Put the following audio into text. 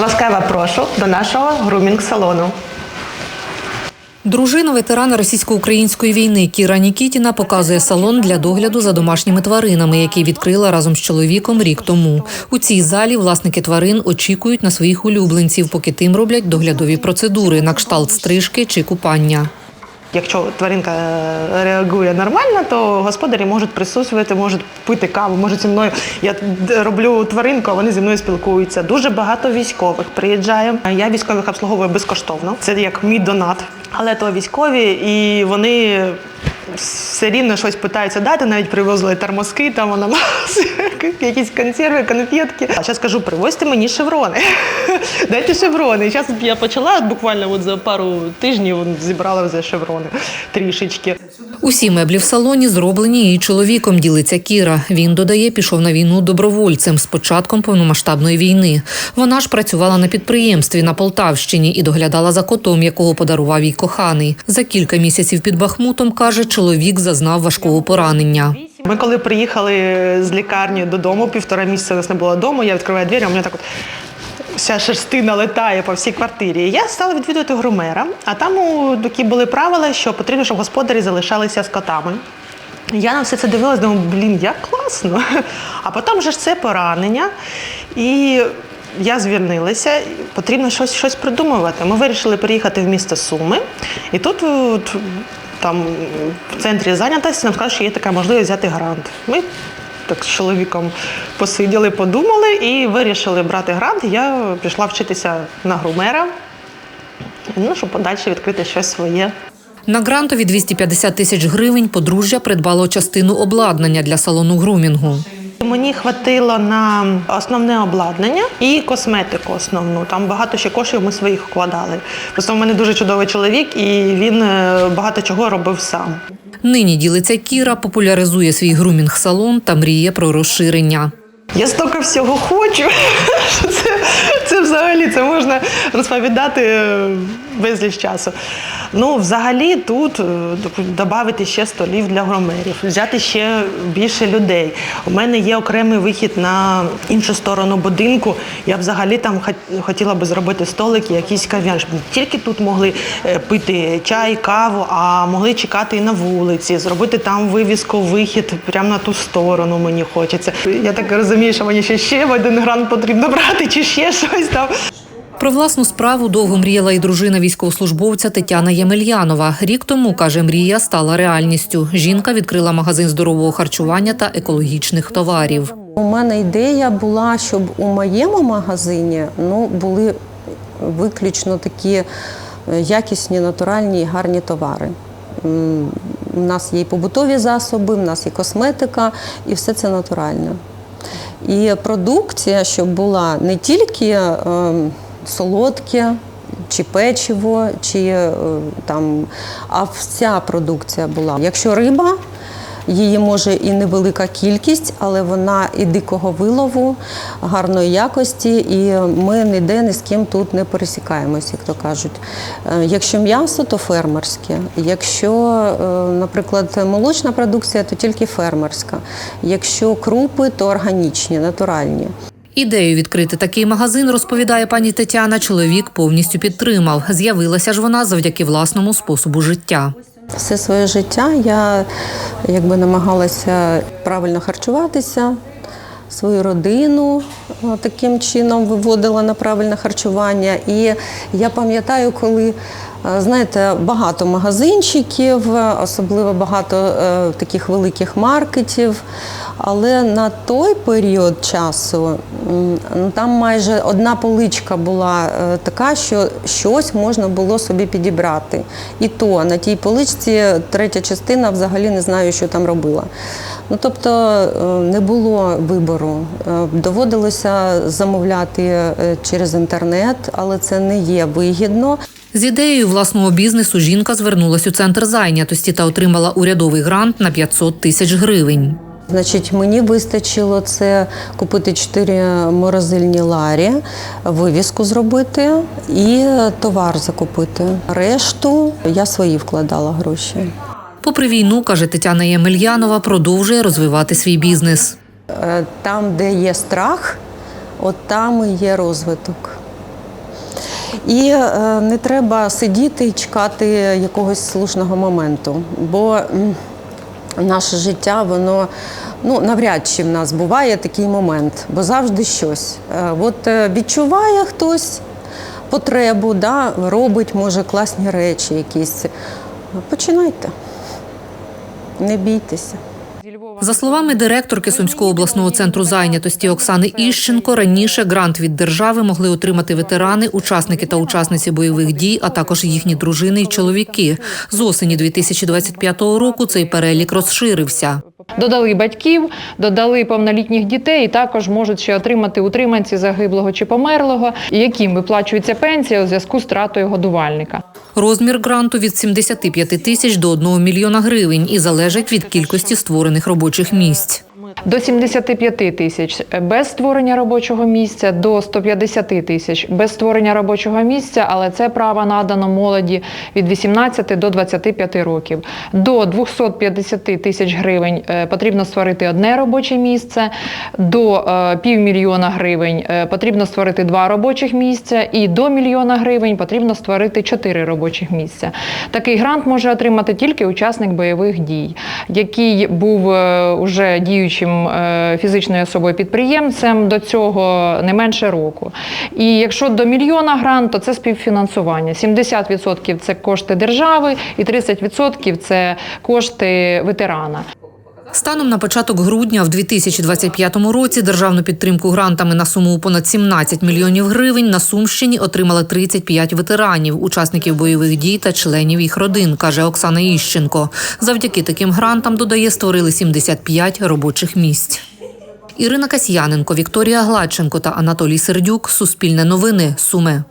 Ласкаво прошу до нашого грумінг-салону. Дружина ветерана російсько-української війни Кіра Нікітіна показує салон для догляду за домашніми тваринами, який відкрила разом з чоловіком рік тому. У цій залі власники тварин очікують на своїх улюбленців, поки тим роблять доглядові процедури на кшталт стрижки чи купання. Якщо тваринка е, реагує нормально, то господарі можуть присутствувати, можуть пити каву, можуть зі мною. Я роблю тваринку, а вони зі мною спілкуються. Дуже багато військових приїжджає. Я військових обслуговую безкоштовно. Це як мій донат. Але то військові, і вони все рівно щось питаються дати. Навіть привозили термоски, там вона якісь консерви, конфетки. А зараз кажу, привозьте мені шеврони. Дайте шеврони. Зараз я почала буквально от за пару тижнів зібрала вже шеврони трішечки. Усі меблі в салоні зроблені її чоловіком, ділиться Кіра. Він додає, пішов на війну добровольцем з початком повномасштабної війни. Вона ж працювала на підприємстві на Полтавщині і доглядала за котом, якого подарував їй коханий. За кілька місяців під Бахмутом каже, чоловік зазнав важкого поранення. Ми коли приїхали з лікарні додому, півтора місяця нас не було дому, я відкриваю двері, а у мене так от вся шерстина летає по всій квартирі. Я стала відвідувати грумера, а там у, такі були правила, що потрібно, щоб господарі залишалися з котами. Я на все це дивилась, думаю, блін, як класно. А потім вже ж це поранення. І я звільнилася, потрібно щось, щось придумувати. Ми вирішили переїхати в місто Суми. І тут там в центрі зайнятості нам сказали, що є така можливість взяти грант. Ми так з чоловіком посиділи, подумали і вирішили брати грант. Я пішла вчитися на грумера, ну, щоб подальше відкрити щось своє. На грантові 250 тисяч гривень подружжя придбало частину обладнання для салону грумінгу. Мені хватило на основне обладнання і косметику основну. Там багато ще коштів ми своїх вкладали. Просто в мене дуже чудовий чоловік, і він е, багато чого робив сам. Нині ділиться Кіра, популяризує свій грумінг-салон та мріє про розширення. Я стільки всього хочу, що це, це взагалі це можна розповідати е, безліч часу. Ну, взагалі, тут додати ще столів для громерів, взяти ще більше людей. У мене є окремий вихід на іншу сторону будинку. Я взагалі там хот- хотіла би зробити столики, якийсь кав'ян, щоб не тільки тут могли е, пити чай, каву, а могли чекати і на вулиці, зробити там вивіску, вихід прямо на ту сторону мені хочеться. Я так розумію, що мені ще, ще один грант потрібно брати, чи ще щось там. Про власну справу довго мріяла і дружина військовослужбовця Тетяна Ємельянова. Рік тому, каже, мрія стала реальністю. Жінка відкрила магазин здорового харчування та екологічних товарів. У мене ідея була, щоб у моєму магазині ну, були виключно такі е, якісні, натуральні і гарні товари. У нас є і побутові засоби, у нас є косметика, і все це натуральне. І продукція, щоб була не тільки е, солодке, чи печиво, чи е, там, а вся продукція була. Якщо риба, Її може і невелика кількість, але вона і дикого вилову, гарної якості, і ми ніде ні з ким тут не пересікаємось, як то кажуть. Е, Якщо м'ясо, то фермерське. Якщо, е, наприклад, молочна продукція, то тільки фермерська. Якщо крупи, то органічні, натуральні. Ідею відкрити такий магазин, розповідає пані Тетяна, чоловік повністю підтримав. З'явилася ж вона завдяки власному способу життя. Все своє життя я якби намагалася правильно харчуватися, свою родину е, таким чином виводила на правильне харчування. І я пам'ятаю, коли е, знаєте, багато магазинчиків, е, особливо багато таких великих маркетів. Але на той період часу там майже одна поличка була така, що щось можна було собі підібрати. І то на тій поличці третя частина взагалі не знаю, що там робила. Ну тобто не було вибору. Е, Доводилося замовляти е, через інтернет, але це не є вигідно. З ідеєю власного бізнесу жінка звернулась у центр зайнятості та отримала урядовий грант на 500 тисяч гривень. Значить, мені вистачило це купити чотири морозильні ларі, вивіску зробити і товар закупити. Решту я свої вкладала гроші. Попри війну, каже Тетяна Ємельянова, продовжує розвивати свій бізнес. Е, Там, де є страх, от там і є розвиток. І е, не треба сидіти і чекати якогось слушного моменту. Бо наше життя, воно ну, навряд чи в нас буває такий момент, бо завжди щось. Е, От відчуває хтось потребу, да, робить, може, класні речі якісь. Починайте. Не бійтеся. За словами директорки Сумського обласного центру зайнятості Оксани Іщенко, раніше грант від держави могли отримати ветерани, учасники та учасниці бойових дій, а також їхні дружини і чоловіки. З осені 2025 року цей перелік розширився. Додали батьків, додали повнолітніх дітей, і також можуть ще отримати утриманці загиблого чи померлого, яким виплачується пенсія у зв'язку з тратою годувальника. Розмір гранту від 75 тисяч до 1 мільйона гривень і залежить від кількості створених робочих місць. До 75 тисяч без створення робочого місця, до 150 тисяч без створення робочого місця, але це право надано молоді від 18 до 25 років. До 250 тисяч гривень е, потрібно створити одне робоче місце, до е, півмільйона гривень е, потрібно створити два робочих місця, і до мільйона гривень потрібно створити чотири робочих місця. Такий грант може отримати тільки учасник бойових дій, який був уже діючим е, фізичною особою підприємцем до цього не менше року. І якщо до мільйона грант, то це співфінансування. 70% це кошти держави, і 30% це кошти ветерана. Станом на початок грудня в 2025 році державну підтримку грантами на суму понад 17 мільйонів гривень на Сумщині отримали 35 ветеранів, учасників бойових дій та членів їх родин, каже Оксана Іщенко. Завдяки таким грантам, додає, створили 75 робочих місць. Ірина Касьяненко, Вікторія Гладченко та Анатолій Сердюк. Суспільне новини. Суми.